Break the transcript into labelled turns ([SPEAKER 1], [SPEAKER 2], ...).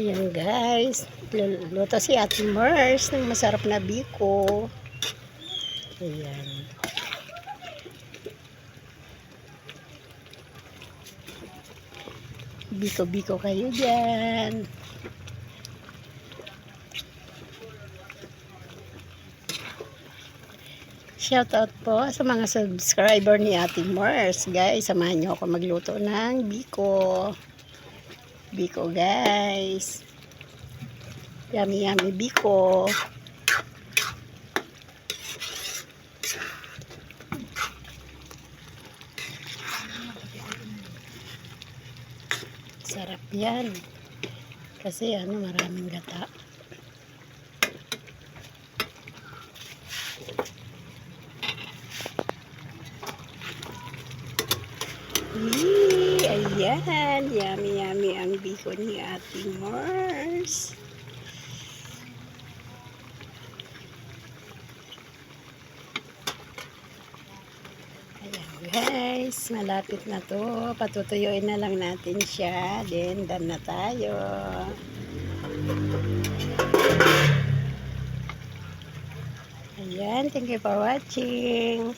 [SPEAKER 1] Ayan guys, luto si Ate Mers ng masarap na biko. Ayan. Biko-biko kayo dyan. Shoutout po sa mga subscriber ni Ate Mars. Guys, samahan niyo ako magluto ng biko. Biko guys. Yummy yummy biko. Sarap yan. Kasi ano, maraming gata. Yee, ayan. Yummy yummy ang biko ni Ate Mars. Ayan guys, malapit na to. Patutuyuin na lang natin siya. Then, done na tayo. Ayan, thank you for watching.